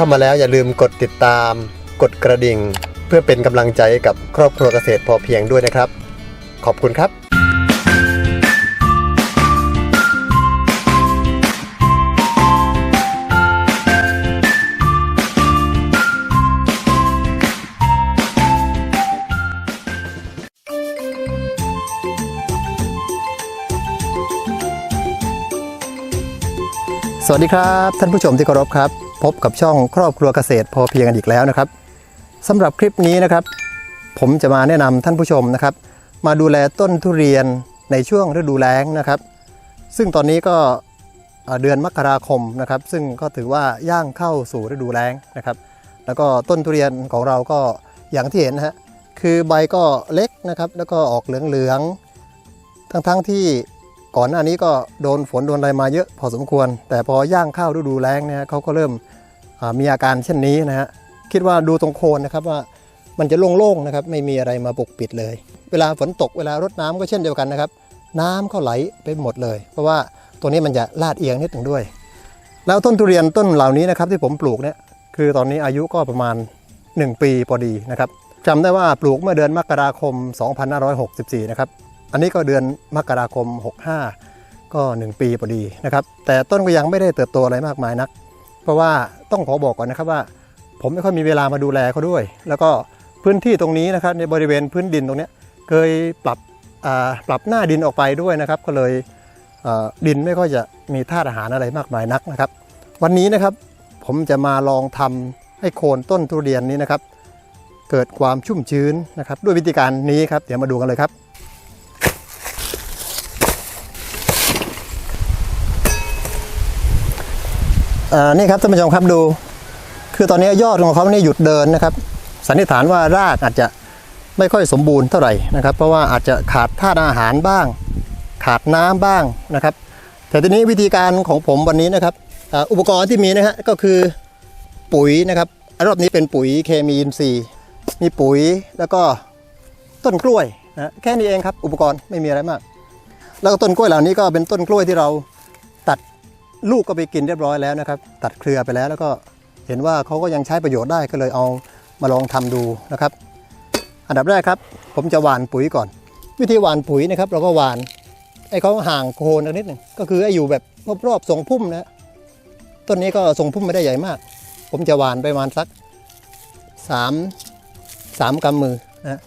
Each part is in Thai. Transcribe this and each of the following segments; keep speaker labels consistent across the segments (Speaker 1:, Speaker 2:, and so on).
Speaker 1: เข้ามาแล้วอย่าลืมกดติดตาม กดกระดิ่ง เพื่อเป็นกำลังใจกับครอบครัวเกษตรพอเพียงด้วยนะครับ ขอบคุณครับสวัสดีครับ ท่านผู้ชมที่เคารพครับ พบกับช่องครอบครัวเกษตรพอเพียงกันอีกแล้วนะครับสำหรับคลิปนี้นะครับ ผมจะมาแนะนำท่านผู้ชมนะครับ มาดูแลต้นทุเรียนในช่วงฤดูแล้งนะครับ ซึ่งตอนนี้ก็เอ่อเดือนมกราคมนะครับ ซึ่งก็ถือว่าย่างเข้าสู่ฤดูแล้งนะครับ แล้วก็ต้นทุเรียนของเราก็อย่างที่เห็นนะฮะคือใบก็เล็กนะครับ แล้วก็ออกเหลืองๆทั้งๆที่ ก่อนหน้านี้ก็โดนฝนโดนอะไรมาเยอะพอสมควร แต่พอย่างข้าฤดูแล้งเนี่ยเขาก็เริ่มมีอาการเช่นนี้นะฮะคิดว่าดูตรงโคนนะครับว่ามันจะโล่งๆนะครับไม่มีอะไรมาปกปิดเลย เวลาฝนตกเวลารดน้ำก็เช่นเดียวกันนะครับ น้ำก็ไหลไปหมดเลย เพราะว่าตัวนี้มันจะลาดเอียงนิดหนึ่งด้วย แล้วต้นทุเรียนต้นเหล่านี้นะครับที่ผมปลูกเนี่ยคือตอนนี้อายุก็ประมาณ 1 ปีพอดีนะครับจำได้ว่าปลูกเมื่อเดือนมกราคม 2564 นะครับ อันนี้ก็เดือนมกราคม 65 ก็ 1 ปีพอดีนะครับ แต่ต้นก็ยังไม่ได้เติบโตอะไรมากมายนัก เพราะว่าต้องขอบอกก่อนนะครับว่า ผมไม่ค่อยมีเวลามาดูแลเขาด้วย แล้วก็พื้นที่ตรงนี้นะครับในบริเวณพื้นดินตรงนี้เคยปรับปรับหน้าดินออกไปด้วยนะครับ ก็เลยดินไม่ค่อยจะมีธาตุอาหารอะไรมากมายนักนะครับ วันนี้นะครับผมจะมาลองทำให้โคนต้นทุเรียนนี้นะครับ เกิดความชุ่มชื้นนะครับ ด้วยวิธีการนี้ครับ เดี๋ยวมาดูกันเลยครับ อ่านี่ครับท่านผู้ชมครับดู คือตอนนี้ยอดของเขานี่หยุดเดินนะครับ สันนิษฐานว่ารากอาจจะไม่ค่อยสมบูรณ์เท่าไหร่นะครับ เพราะว่าอาจจะขาดธาตุอาหารบ้าง ขาดน้ำบ้างนะครับ แต่ทีนี้วิธีการของผมวันนี้นะครับอ,อุปกรณ์ที่มีนะฮะก็คือปุ๋ยนะครับรอบนี้เป็นปุ๋ยเคมีอินทรีย์มีปุ๋ยแล้วก็ต้นกล้วยนะแค่นี้เองครับ อุปกรณ์ไม่มีอะไรมาก แล้วก็ต้นกล้วยเหล่านี้ก็เป็นต้นกล้วยที่เรา ลูกก็ไปกินเรียบร้อยแล้วนะครับ ตัดเครือไปแล้วแล้วก็เห็นว่าเขาก็ยังใช้ประโยชน์ได้ก็เลยเอามาลองทำดูนะครับ อันดับแรกครับ ผมจะหว่านปุ๋ยก่อน วิธีหว่านปุ๋ยนะครับ เราก็หว่านไอ้เขาห่างโคนนิดหนึ่งก็คือไอ้อยู่แบบรอบๆทรงพุ่มนะต้นนี้ก็ทรงพุ่มไม่ได้ใหญ่มาก ผมจะหว่านไปประมาณสักสามสามกำมือนะ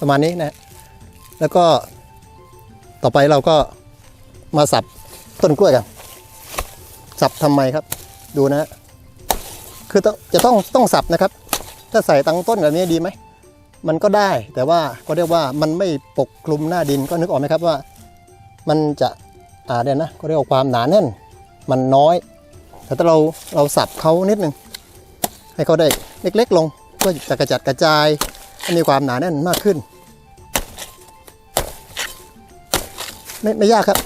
Speaker 1: ประมาณนี้นะแล้วก็ต่อไปเราก็มาสับต้นกล้วยกัน สับทำไมครับ ดูนะฮะคือต้องจะต้องต้องสับนะครับ ถ้าใส่ตังต้นแบบนี้ดีไหม มันก็ได้ แต่ว่าก็เรียกว่ามันไม่ปกคลุมหน้าดินก็นึกออกไหมครับว่า มันจะอ่าเดี๋ยนะก็เรียกว่าความหนาแน่น มันน้อย แต่ถ้าเราเราสับเขานิดหนึ่งให้เขาได้เล็ก ๆ ลงเพื่อจะกระจัดกระจายให้มีความหนาแน่นมากขึ้น ไม่ไม่ยากครับ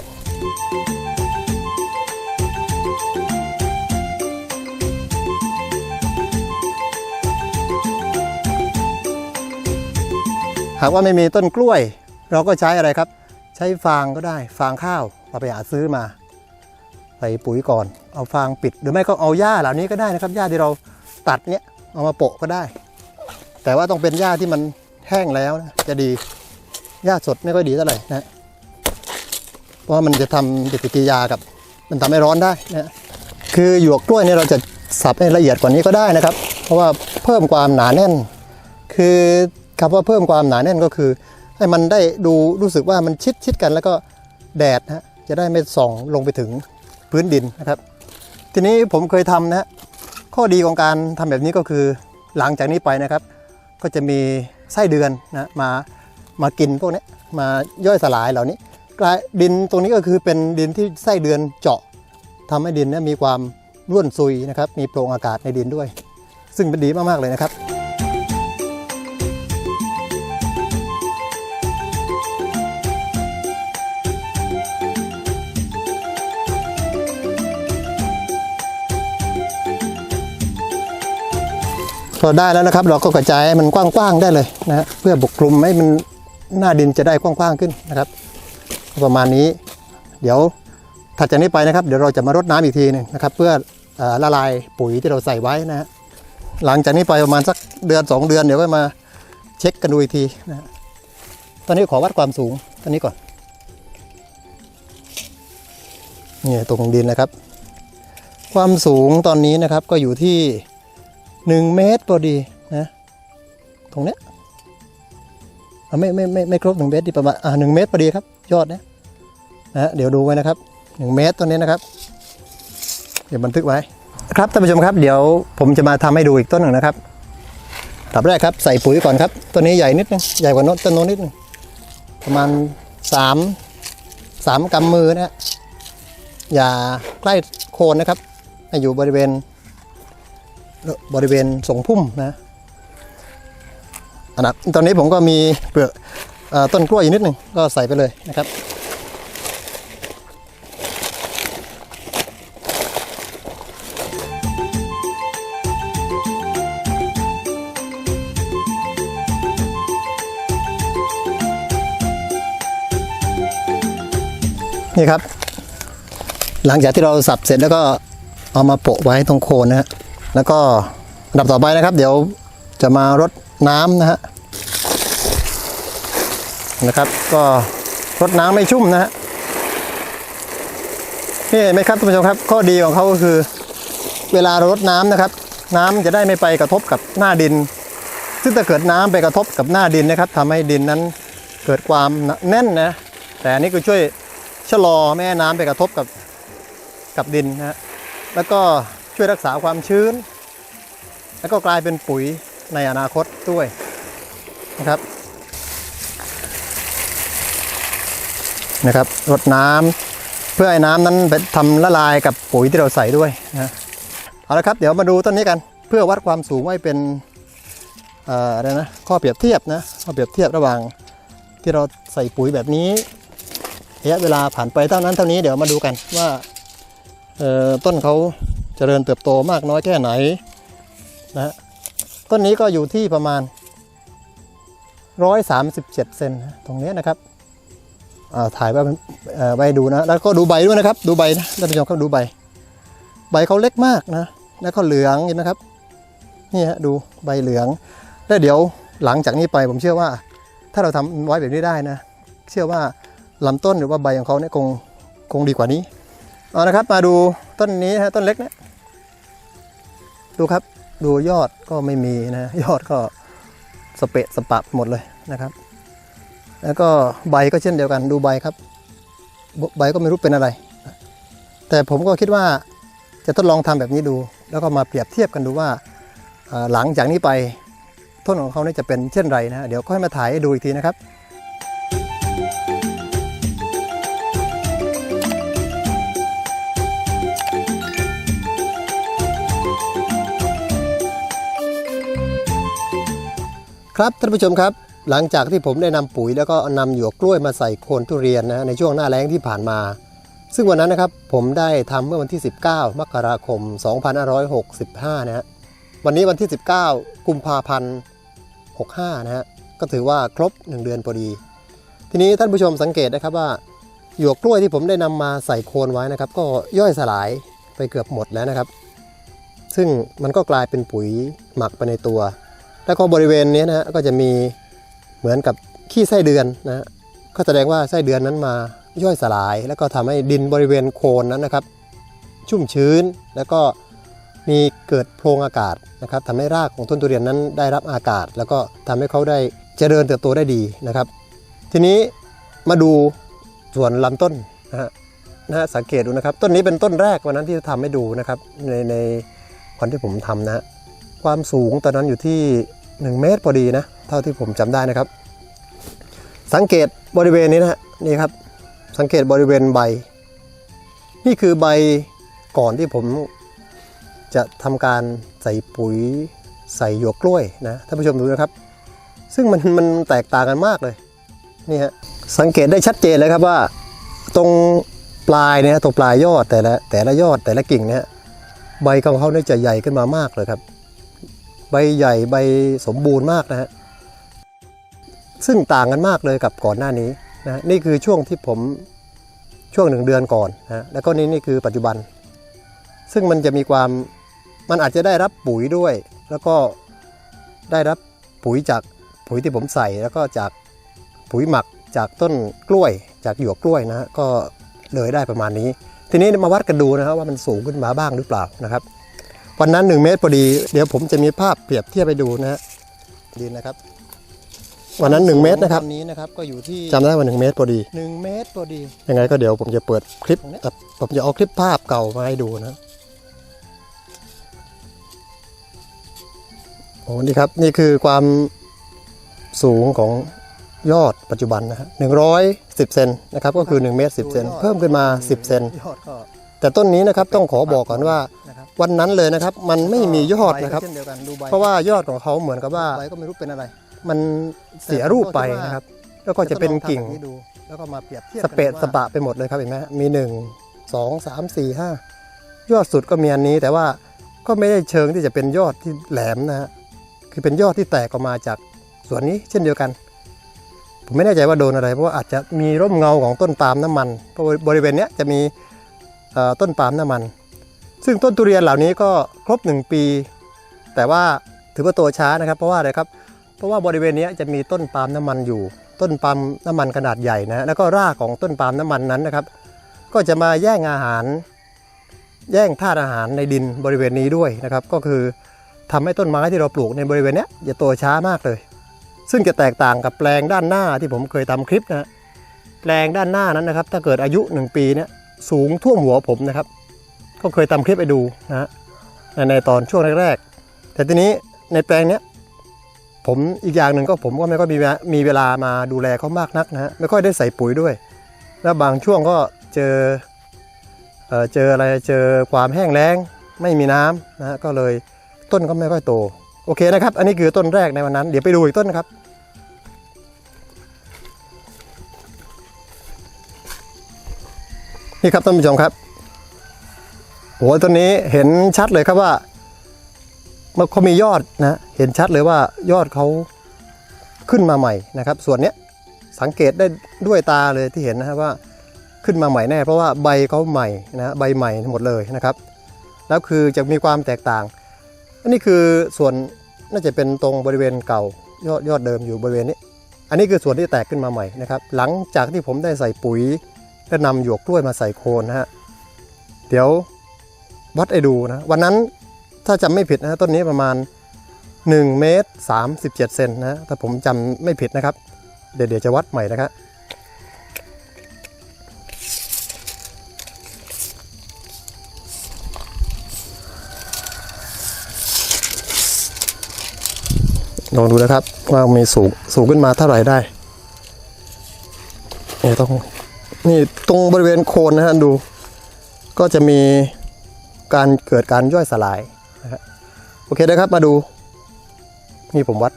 Speaker 1: หากว่าไม่มีต้นกล้วย เราก็ใช้อะไรครับ ใช้ฟางก็ได้ ฟางข้าวเราไปหาซื้อมาใส่ปุ๋ยก่อน เอาฟางปิดหรือไม่ก็เอาหญ้าเหล่านี้ก็ได้นะครับหญ้าที่เราตัดเนี้ยเอามาโปะก็ได้ แต่ว่าต้องเป็นหญ้าที่มันแห้งแล้วนะจะดีหญ้าสดไม่ค่อยดีเท่าไหร่นะเพราะว่ามันจะทำปฏิกิริยากับ มันทำให้ร้อนได้นะคือหยวกกล้วยเนี่ยเราจะสับให้ละเอียดกว่านี้ก็ได้นะครับ เพราะว่าเพิ่มความหนาแน่น คือ คำว่าเพิ่มความหนาแน่นก็คือ ให้มันได้ดูรู้สึกว่ามันชิดชิดกันแล้วก็แดดนะจะได้ไม่ส่องลงไปถึงพื้นดินนะครับ ทีนี้ผมเคยทำนะข้อดีของการทำแบบนี้ก็คือ หลังจากนี้ไปนะครับ ก็จะมีไส้เดือนนะมามากินพวกนี้มาย่อยสลายเหล่านี้กลายดินตรงนี้ก็คือเป็นดินที่ไส้เดือนเจาะทำให้ดินนะมีความร่วนซุยนะครับ มีโพรงอากาศในดินด้วย ซึ่งเป็นดีมากๆเลยนะครับ พอได้แล้วนะครับ เราก็กระจายมันกว้างๆได้เลยนะฮะเพื่อปกคลุมให้มันหน้าดินจะได้กว้างๆขึ้นนะครับ ประมาณนี้ เดี๋ยวถัดจากนี้ไปนะครับ เดี๋ยวเราจะมารดน้ำอีกทีหนึงนะครับ เพื่ออละลายปุ๋ยที่เราใส่ไว้นะฮะหลังจากนี้ไปประมาณสักเดือนสองเดือนเดี๋ยวก็มาเช็คกันดูอีกทีนะฮะตอนนี้ขอวัดความสูงตอนนี้ก่อนนี่ตรงดินนะครับ ความสูงตอนนี้นะครับก็อยู่ที่ หนึ่งเมตรพอดีนะตรงเนี้ยอ่ไม่ไม่ไม่ไม่ครบหนึ่งเมตรดีประมาณอ่าหนึ่งเมตรพอดีครับ ยอดเนี้ยนะเดี๋ยวดูไว้นะครับหนึ่งเมตรตัวนี้นะครับ เดี๋ยวบันทึกไว้ ครับท่านผู้ชมครับเดี๋ยวผมจะมาทำให้ดูอีกต้นหนึ่งนะครับตับแรกครับใส่ปุ๋ยก่อนครับต้นนี้ใหญ่นิดนึงใหญ่กว่านต้นโน้นนิดนึงประมาณสามสามกำมือนะฮะอย่าใกล้โคนนะครับ ให้อยู่บริเวณ บริเวณทรงพุ่มนะอันดับตอนนี้ผมก็มีเปลือกอต้นกล้วยอยู่นิดหนึ่งก็ใส่ไปเลยนะครับนี่ครับ หลังจากที่เราสับเสร็จแล้วก็เอามาโปะไว้ตรงโคนนะฮะ แล้วก็อันดับต่อไปนะครับ เดี๋ยวจะมารดน้ำนะฮะนะครับ ก็รดน้ำไม่ชุ่มนะฮะนี่นไหมครับท่านผู้ชมครับ ข้อดีของเขาก็คือ เวลารดน้ำนะครับ น้ำจะได้ไม่ไปกระทบกับหน้าดิน ซึ่งถ้าเกิดน้ำไปกระทบกับหน้าดินนะครับทำให้ดินนั้นเกิดความแน่นนะ แต่อันนี้ก็ช่วยชะลอไม่ให้น้ำไปกระทบกับกับดินนะฮะแล้วก็ ช่วยรักษาความชื้น แล้วก็กลายเป็นปุ๋ยในอนาคตด้วยนะครับนะครับรดน้ำเพื่อให้น้ำนั้นไปทำละลายกับปุ๋ยที่เราใส่ด้วยนะเอาละครับ เดี๋ยวมาดูต้นนี้กัน เพื่อวัดความสูงไว้เป็นอ่ออะไรนะข้อเปรียบเทียบนะข้อเปรียบเทียบระหว่างที่เราใส่ปุ๋ยแบบนี้ระยะเวลาผ่านไปเท่านั้นเท่านี้เดี๋ยวมาดูกันว่าเอ่อต้นเขา ริญเติบโตมากน้อยแค่ไหนนะต้นนี้ก็อยู่ที่ประมาณ 137 เซนนะตรงนี้นะครับถ่ายไว้ไว้ดูนะ แล้วก็ดูใบด้วยนะครับ ดูใบนะท่านผู้ชมครับดูใบ ใบเขาเล็กมากนะ แล้วก็เหลืองเห็นไหมครับ นี่ฮะดูใบเหลือง แล้วเดี๋ยวหลังจากนี้ไปผมเชื่อว่า ถ้าเราทำไว้แบบนี้ได้นะ เชื่อว่าลำต้นหรือว่าใบของเขาเนี่ยคงคงดีกว่านี้ เอานะครับ มาดูต้นนี้นะฮะต้นเล็กเนะ ดูครับดูยอดก็ไม่มีนะยอดก็สเปะสปะหมดเลยนะครับ แล้วก็ใบก็เช่นเดียวกันดูใบครับ ใบก็ไม่รู้เป็นอะไร แต่ผมก็คิดว่าจะทดลองทำแบบนี้ดู แล้วก็มาเปรียบเทียบกันดูว่าหลังจากนี้ไปต้นของเขาเนี่ยจะเป็นเช่นไรนะฮะเดี๋ยวค่อยมาถ่ายให้ดูอีกทีนะครับ ครับท่านผู้ชมครับ หลังจากที่ผมได้นำปุ๋ยแล้วก็นำหยวกกล้วยมาใส่โคนทุเรียนนะในช่วงหน้าแล้งที่ผ่านมา ซึ่งวันนั้นนะครับผมได้ทำเมื่อวันที่ 19 มกราคม 2565 นะฮะวันนี้วันที่ 19 กุมภาพันธ์ 65 นะฮะก็ถือว่าครบ 1 เดือนพอดี ทีนี้ท่านผู้ชมสังเกตนะครับว่าหยวกกล้วยที่ผมได้นำมาใส่โคนไว้นะครับ ก็ย่อยสลายไปเกือบหมดแล้วนะครับ ซึ่งมันก็กลายเป็นปุ๋ยหมักไปในตัว แล้วก็บริเวณนี้นะฮะก็จะมีเหมือนกับขี้ไส้เดือนนะฮะก็แสดงว่าไส้เดือนนั้นมาย่อยสลาย แล้วก็ทำให้ดินบริเวณโคนนั้นนะครับ ชุ่มชื้นแล้วก็มีเกิดโพรงอากาศนะครับทำให้รากของต้นทุเรียนนั้นได้รับอากาศ แล้วก็ทำให้เขาได้เจริญเติบโตได้ดีนะครับ ทีนี้มาดูส่วนลำต้นนะฮะนะฮะสังเกตดูนะครับ ต้นนี้เป็นต้นแรกวันนั้นที่ทำให้ดูนะครับในในวันที่ผมทำนะฮะ ความสูงตอนนั้นอยู่ที่ 1 เมตรพอดีนะ เท่าที่ผมจำได้นะครับ สังเกตบริเวณนี้นะฮะนี่ครับ สังเกตบริเวณใบ นี่คือใบก่อนที่ผมจะทำการใส่ปุ๋ยใส่หยวกกล้วยนะท่านผู้ชมดูนะครับ ซึ่งมันมันแตกต่างกันมากเลยนี่ฮะสังเกตได้ชัดเจนเลยครับว่า ตรงปลายเนี่ยตรงปลายยอดแต่ละแต่ละยอดแต่ละกิ่งเนี่ยใบของเขาเนี่ยจะใหญ่ขึ้นมามากเลยครับ ใบใหญ่ใบสมบูรณ์มากนะฮะซึ่งต่างกันมากเลยกับก่อนหน้านี้นะนี่คือช่วงที่ผมช่วงหนึ่งเดือนก่อนนะแล้วก็นี่นี่คือปัจจุบัน ซึ่งมันจะมีความมันอาจจะได้รับปุ๋ยด้วย แล้วก็ได้รับปุ๋ยจากปุ๋ยที่ผมใส่แล้วก็จากปุ๋ยหมักจากต้นกล้วยจากหยวกกล้วยนะฮะก็เลยได้ประมาณนี้ ทีนี้มาวัดกันดูนะครับว่ามันสูงขึ้นมาบ้างหรือเปล่านะครับ วันนั้น 1 เมตรพอดี เดี๋ยวผมจะมีภาพเปรียบเทียบไปดูนะฮะดินนะครับ วันนั้น 1 เมตรนะครับ
Speaker 2: นี้นะครับก็อยู่ที่
Speaker 1: จำได้ว่า1เมตรพอดี
Speaker 2: หนึ่งเมตรพอดี
Speaker 1: ยังไงก็เดี๋ยวผมจะเปิดคลิปเอ่อผมจะเอาคลิปภาพเก่ามาให้ดูนะโอ้นี่ครับนี่คือความสูงของยอดปัจจุบันนะฮะหนึ่งร้อยสิบเซนนะครับก็คือ1เมตรสิบเซนเพิ่มขึ้นมา 10เซน
Speaker 2: ยอดก็
Speaker 1: แต่ต้นนี้นะครับต้องขอบอกก่อนว่า
Speaker 2: นะครับ
Speaker 1: วันนั้นเลยนะครับ มันไม่มียอดนะครับ
Speaker 2: ใก็เช่นเดียวกันดูใบ
Speaker 1: เพราะว่ายอดของเขาเหมือนกับว่า
Speaker 2: ใบก็ไม่รู้เป็นอะไร
Speaker 1: มันเสียรูปไปนะครับ แล้วก็จะเป็นกิ่ง
Speaker 2: ดี๋ยวต้องลอทำแบบนี้ดูแล้วก็มาเปรียบเทียบ
Speaker 1: สเปดสปะไปหมดเลยครับเห็นไหมฮะมีหนึ่งสองสามสี่ห้ายอดสุดก็มีอันนี้ แต่ว่าก็ไม่ได้เชิงที่จะเป็นยอดที่แหลมนะฮะคือเป็นยอดที่แตกออกมาจากส่วนนี้เช่นเดียวกัน ผมไม่แน่ใจว่าโดนอะไร เพราะว่าอาจจะมีร่มเงาของต้นปาล์มน้ำมันเพราะบริเวณเนี้ยจะมีเอ่อ ต้นปาล์มน้ำมัน ซึ่งต้นทุเรียนเหล่านี้ก็ครบ 1 ปี แต่ว่าถือว่าโตช้านะครับ เพราะว่าอะไรครับ เพราะว่าบริเวณนี้จะมีต้นปาล์มน้ำมันอยู่ ต้นปาล์มน้ำมันขนาดใหญ่นะแล้วก็รากของต้นปาล์มน้ำมันนั้นนะครับ ก็จะมาแย่งอาหาร แย่งธาตุอาหารในดินบริเวณนี้ด้วยนะครับ ก็คือทำให้ต้นไม้ที่เราปลูกในบริเวณนี้จะโตช้ามากเลย ซึ่งจะแตกต่างกับแปลงด้านหน้าที่ผมเคยทำคลิปนะฮะแปลงด้านหน้านั้นนะครับ ถ้าเกิดอายุ 1 ปีเนี่ย สูงท่วมหัวผมนะครับ ก็เคยทำคลิปไปดูนะฮะในในตอนช่วงแรกๆแต่ทีนี้ในแปลงเนี้ยผมอีกอย่างหนึ่งก็ผมก็ไม่ค่อยมีเวลามีเวลามาดูแลเขามากนักนะฮะไม่ค่อยได้ใส่ปุ๋ยด้วย แล้วบางช่วงก็เจอเออเจออะไรเจอความแห้งแล้ง ไม่มีน้ำนะฮะก็เลยต้นก็ไม่ค่อยโตโอเคนะครับ อันนี้คือต้นแรกในวันนั้น เดี๋ยวไปดูอีกต้นนะครับ นี่ครับท่านผู้ชมครับโอ้โหต้นนี้เห็นชัดเลยครับว่ามันเขามียอดนะเห็นชัดเลยว่ายอดเขาขึ้นมาใหม่นะครับ ส่วนเนี้ยสังเกตได้ด้วยตาเลยที่เห็นนะครับว่าขึ้นมาใหม่แน่ เพราะว่าใบเขาใหม่นะใบใหม่หมดเลยนะครับ แล้วคือจะมีความแตกต่าง อันนี้คือส่วนน่าจะเป็นตรงบริเวณเก่ายอดยอดเดิมอยู่บริเวณนี้ อันนี้คือส่วนที่แตกขึ้นมาใหม่นะครับ หลังจากที่ผมได้ใส่ปุ๋ย และนำหยวกกล้วยมาใส่โคนนะฮะเดี๋ยววัดให้ดูนะวันนั้นถ้าจำไม่ผิดนะต้นนี้ประมาณ 1 เมตร 37 เซนนะถ้าผมจำไม่ผิดนะครับ เดี๋ยวเดี๋ยวจะวัดใหม่นะครับลองดูนะครับว่ามีสูงสูงขึ้นมาเท่าไหร่ได้เนี่ยต้อง นี่ตรงบริเวณโคนนะฮะดู ก็จะมีการเกิดการย่อยสลายโอเคนะครับมาดู นี่ผมวัด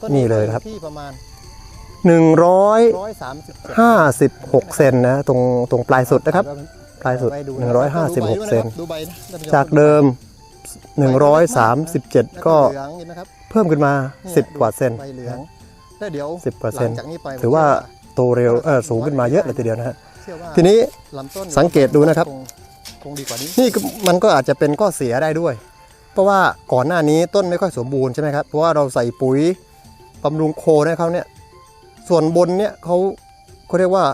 Speaker 2: ต้
Speaker 1: นี่เลยครับ
Speaker 2: ที่ประมาณ
Speaker 1: 156
Speaker 2: 137
Speaker 1: เซนนะตรงตรงปลายสุดนะครับ ปลายสุด
Speaker 2: ไป
Speaker 1: 156เซน
Speaker 2: ดูใบนะท่นผู้ชม
Speaker 1: จากเดิม 137 ก็
Speaker 2: เหลืองเห็นไหมครับ
Speaker 1: เพิ่มขึ้นมา
Speaker 2: เนี่ย
Speaker 1: 10 กว่าเซน
Speaker 2: ใบเหลืองแล้วเดี๋ยว
Speaker 1: 10กว่า
Speaker 2: ห
Speaker 1: เซ
Speaker 2: ลั
Speaker 1: น
Speaker 2: งจากนี้ไป
Speaker 1: ถือว่า โตเร็วเออสูงขึ้นมาเยอะเลยทีเดียวนะฮะ
Speaker 2: เชื่อว่า
Speaker 1: ทีนี้
Speaker 2: ลำต้น
Speaker 1: สังเกตดูนะครับ
Speaker 2: งคงดีกว่านี้
Speaker 1: นี่ก็มันก็อาจจะเป็นข้อเสียได้ด้วย เพราะว่าก่อนหน้านี้ต้นไม่ค่อยสมบูรณ์ใช่ไหมครับเพราะว่าเราใส่ปุ๋ยบำรุงโคนให้เขาเนี่ยส่วนบนเนี่ยเขาเขาเรียกว่า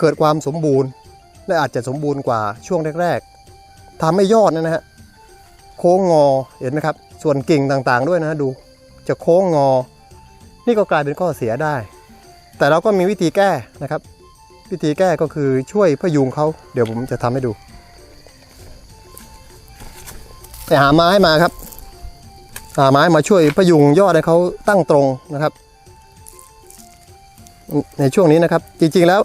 Speaker 1: เกิดความสมบูรณ์ และอาจจะสมบูรณ์กว่าช่วงแรกๆทำให้ยอดเนยนะฮะโค้งงอเห็นไหมครับ ส่วนกิ่งต่างๆด้วยนะดู จะโค้งงอ นี่ก็กลายเป็นข้อเสียได้ แต่เราก็มีวิธีแก้นะครับ วิธีแก้ก็คือช่วยพยุงเขาเดี๋ยวผมจะทำให้ดู ไปหาไม้มาครับหาไม้มาช่วยพยุงยอดให้เขาตั้งตรงนะครับ ในช่วงนี้นะครับจริงๆแล้ว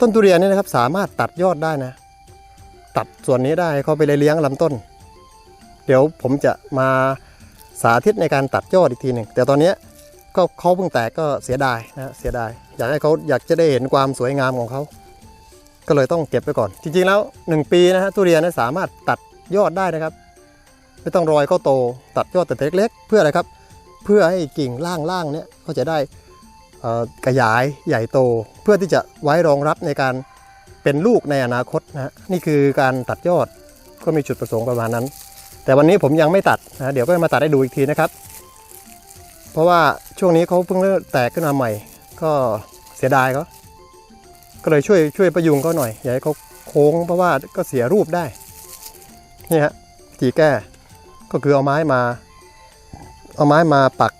Speaker 1: ต้นทุเรียนนี่นะครับสามารถตัดยอดได้นะ ตัดส่วนนี้ได้เขาไปเลี้ยงลำต้น เดี๋ยวผมจะมาสาธิตในการตัดยอดอีกทีหนึ่งแต่ตอนนี้ ก็เขาเพิ่งแตกก็เสียดายนะเสียดาย อยากให้เขาอยากจะได้เห็นความสวยงามของเขาก็เลยต้องเก็บไว้ก่อน จริงๆแล้ว 1 ปีนะฮะทุเรียนสามารถตัดยอดได้นะครับ ไม่ต้องรอยเขาโต ตัดยอดแต่เล็กๆ เพื่ออะไรครับ เพื่อให้กิ่งล่างๆเนี่ยเขาจะได้อ่อขยายใหญ่โต เพื่อที่จะไว้รองรับในการเป็นลูกในอนาคตนะฮะนี่คือการตัดยอดก็มีจุดประสงค์ประมาณนั้น แต่วันนี้ผมยังไม่ตัดนะเดี๋ยวก็มาตัดให้ดูอีกทีนะครับ เพราะว่าช่วงนี้เขาเพิ่งเริ่มแตกขึ้นมาใหม่ ก็เสียดายเขาก็เลยช่วยช่วยประยุงเขาหน่อยอย่าให้เขาโค้งเพราะว่าก็เสียรูปได้นี่ฮะวิธีแก้ก็คือเอาไม้มา เอาไม้มาปัก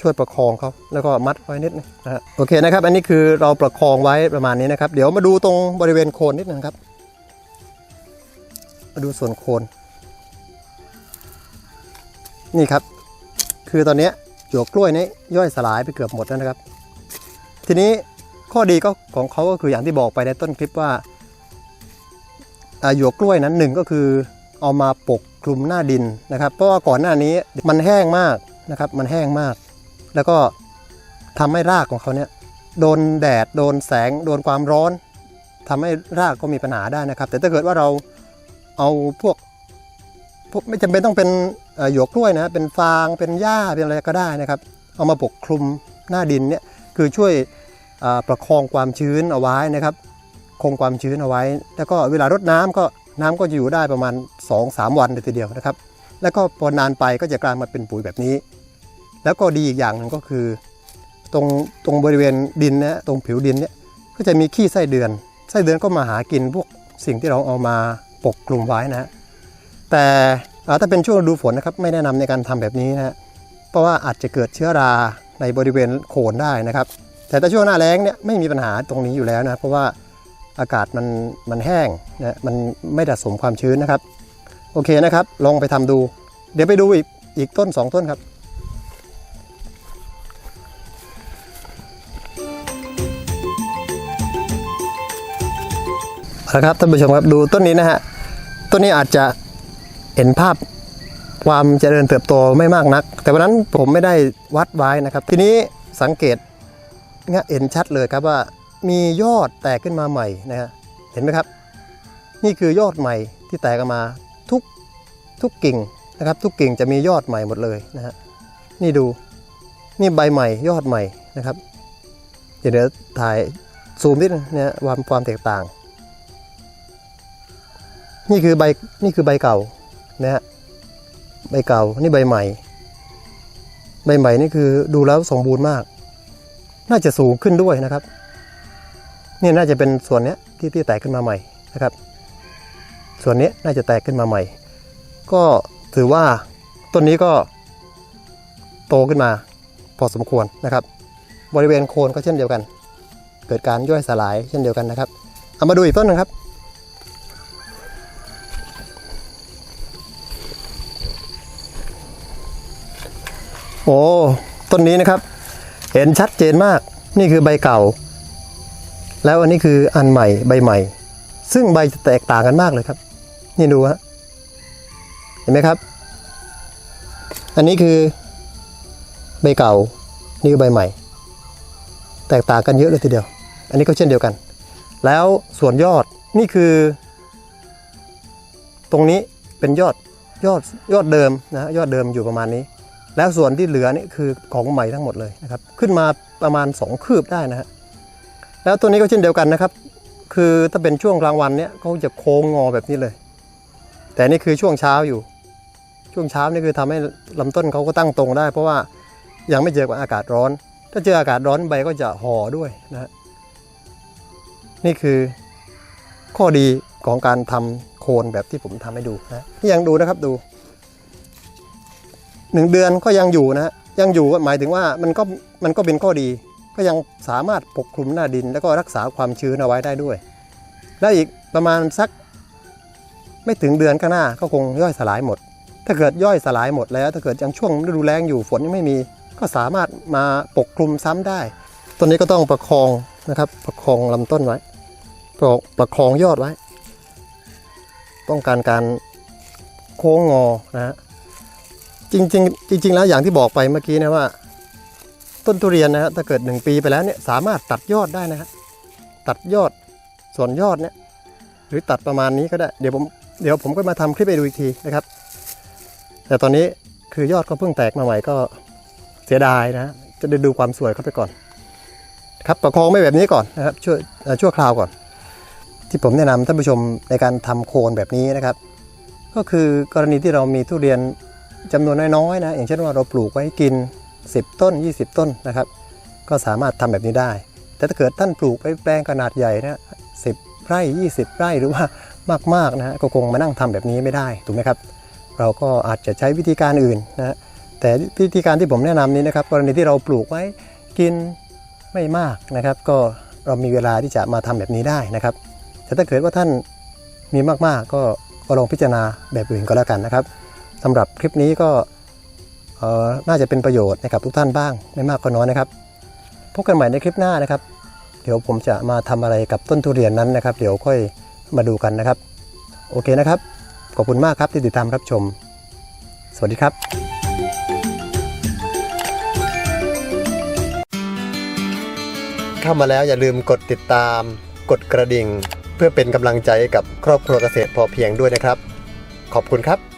Speaker 1: ช่วยประคองเขาแล้วก็มัดไว้นิดนึงนะฮะโอเคนะครับ อันนี้คือเราประคองไว้ประมาณนี้นะครับ เดี๋ยวมาดูตรงบริเวณโคนนิดนึงครับ มาดูส่วนโคน นี่ครับ คือตอนนี้ หยวกกล้วยนี้ย่อยสลายไปเกือบหมดแล้วนะครับ ทีนี้ข้อดีก็ของเขาก็คืออย่างที่บอกไปในต้นคลิปว่าหยวกกล้วยนั้นหนึ่งก็คือเอามาปกคลุมหน้าดินนะครับ เพราะว่าก่อนหน้านี้มันแห้งมากนะครับ มันแห้งมาก แล้วก็ทำให้รากของเขาเนี่ยโดนแดดโดนแสง โดนความร้อนทำให้รากก็มีปัญหาได้นะครับ แต่ถ้าเกิดว่าเราเอาพวก ไม่จำเป็นต้องเป็นหยวกกล้วยนะเป็นฟางเป็นหญ้าเป็นอะไรก็ได้นะครับ เอามาปกคลุมหน้าดินเนี่ยคือช่วยประคองความชื้นเอาไว้นะครับ คงความชื้นเอาไว้ แล้วก็เวลารดน้ำก็น้ำก็จะอยู่ได้ประมาณ 2-3 วันเลยทีเดียวนะครับ แล้วก็พอนานไปก็จะกลายมาเป็นปุ๋ยแบบนี้ แล้วก็ดีอีกอย่างหนึ่งก็คือ ตรงตรงบริเวณดินนะตรงผิวดินเนี่ยก็จะมีขี้ไส้เดือนไส้เดือนก็มาหากินพวกสิ่งที่เราเอามาปกคลุมไว้นะฮะ แต่ถ้าเป็นช่วงฤดูฝนนะครับไม่แนะนำในการทำแบบนี้นะฮะเพราะว่าอาจจะเกิดเชื้อราในบริเวณโคนได้นะครับ แต่ถ้าช่วงหน้าแล้งเนี่ยไม่มีปัญหาตรงนี้อยู่แล้วนะเพราะว่าอากาศมันมันแห้งนะมันไม่ดัดสมความชื้นนะครับ โอเคนะครับ ลองไปทำดู เดี๋ยวไปดูอีกอีกต้น 2 ต้นครับนะครับท่านผู้ชมครับดูต้นนี้นะฮะต้นนี้อาจจะ เห็นภาพความเจริญเติบโตไม่มากนัก แต่วันนั้นผมไม่ได้วัดไว้นะครับ ทีนี้สังเกตเนี่ยเห็นชัดเลยครับว่ามียอดแตกขึ้นมาใหม่นะฮะเห็นไหมครับ นี่คือยอดใหม่ที่แตกออกมาทุกทุกกิ่งนะครับ ทุกกิ่งจะมียอดใหม่หมดเลยนะฮะนี่ดูนี่ใบใหม่ยอดใหม่นะครับ เดี๋ยวเดี๋ยวถ่ายซูมนิดนึงนะฮะความความแตกต่าง นี่คือใบนี่คือใบเก่า นะฮะใบเก่านี่ใบใหม่ ใบใหม่นี่คือดูแล้วสมบูรณ์มาก น่าจะสูงขึ้นด้วยนะครับนี่น่าจะเป็นส่วนเนี้ยที่ที่แตกขึ้นมาใหม่นะครับ ส่วนนี้น่าจะแตกขึ้นมาใหม่ ก็ถือว่าต้นนี้ก็โตขึ้นมาพอสมควรนะครับ บริเวณโคนก็เช่นเดียวกัน เกิดการย่อยสลายเช่นเดียวกันนะครับ เอามาดูอีกต้นหนึงครับ โอ้ต้นนี้นะครับ เห็นชัดเจนมาก นี่คือใบเก่า แล้วอันนี้คืออันใหม่ใบใหม่ ซึ่งใบจะแตกต่างกันมากเลยครับ นี่ดูฮะเห็นไหมครับ อันนี้คือใบเก่า นี่คือใบใหม่ แตกต่างกันเยอะเลยทีเดียว อันนี้ก็เช่นเดียวกัน แล้วส่วนยอดนี่คือ ตรงนี้เป็นยอดยอดยอดเดิมนะฮะยอดเดิมอยู่ประมาณนี้ แล้วส่วนที่เหลือนี่คือของใหม่ทั้งหมดเลยนะครับ ขึ้นมาประมาณ 2 คืบได้นะฮะแล้วตัวนี้ก็เช่นเดียวกันนะครับ คือถ้าเป็นช่วงกลางวันเนี่ยเขาจะโค้งงอแบบนี้เลย แต่นี่คือช่วงเช้าอยู่ ช่วงเช้านี่คือทำให้ลำต้นเขาก็ตั้งตรงได้ เพราะว่ายังไม่เจอกับอากาศร้อน ถ้าเจออากาศร้อนใบก็จะห่อด้วยนะฮะนี่คือข้อดีของการทำโคนแบบที่ผมทำให้ดูนะนี่ยังดูนะครับดู หนึ่งเดือนก็ยังอยู่นะฮะยังอยู่ก็หมายถึงว่ามันก็มันก็เป็นข้อดี ก็ยังสามารถปกคลุมหน้าดิน แล้วก็รักษาความชื้นเอาไว้ได้ด้วย แล้วอีกประมาณสัก ไม่ถึงเดือนข้างหน้าก็คงย่อยสลายหมด ถ้าเกิดย่อยสลายหมดแล้ว ถ้าเกิดยังช่วงฤดูแล้งอยู่ฝนยังไม่มี ก็สามารถมาปกคลุมซ้ำได้ต้นนี้ก็ต้องประคองนะครับ ประคองลำต้นไว้ประประคองยอดไว้ ป้องกันการโค้งงอนะฮะ จริงๆจริงแล้วอย่างที่บอกไปเมื่อกี้นะว่า ต้นทุเรียนนะฮะถ้าเกิด1ปีไปแล้วเนี่ยสามารถตัดยอดได้นะฮะตัดยอดส่วนยอดเนี่ยหรือตัดประมาณนี้ก็ได้เดี๋ยวผมเดี๋ยวผมก็มาทำคลิปให้ดูอีกทีนะครับ แต่ตอนนี้คือยอดก็เพิ่งแตกมาใหม่ก็เสียดายนะฮะจะได้ดูความสวยเข้าไปก่อน ครับประคองไม่แบบนี้ก่อนนะครับช่วยชั่วคราวก่อน ที่ผมแนะนำท่านผู้ชมในการทำโคนแบบนี้นะครับ ก็คือกรณีที่เรามีทุเรียน จำนวนน้อยๆนะอย่างเช่นว่าเราปลูกไว้กิน 10 ต้น 20 ต้นนะครับ ก็สามารถทำแบบนี้ได้ แต่ถ้าเกิดท่านปลูกไว้แปลงขนาดใหญ่นะสิบไร่ 20 ไร่หรือว่ามากๆนะฮะก็คงมานั่งทำแบบนี้ไม่ได้ถูกไหมครับ เราก็อาจจะใช้วิธีการอื่นนะแต่วิธีการที่ผมแนะนำนี้นะครับกรณีที่เราปลูกไว้กินไม่มากนะครับ ก็เรามีเวลาที่จะมาทำแบบนี้ได้นะครับแต่ถ้าเกิดว่าท่านมีมากๆ ก็ลองพิจารณาแบบอื่นก็แล้วกันนะครับ สำหรับคลิปนี้ก็น่าจะเป็นประโยชน์ให้กับทุกท่านบ้างไม่มากก็น้อยนะครับพบกันใหม่ในคลิปหน้านะครับ เดี๋ยวผมจะมาทำอะไรกับต้นทุเรียนนั้นนะครับ เดี๋ยวค่อยมาดูกันนะครับ โอเคนะครับ ขอบคุณมากครับที่ติดตามรับชม สวัสดีครับเข้ามาแล้วอย่าลืมกดติดตาม กดกระดิ่ง เพื่อเป็นกำลังใจกับครอบครัวเกษตรพอเพียงด้วยนะครับ ขอบคุณครับ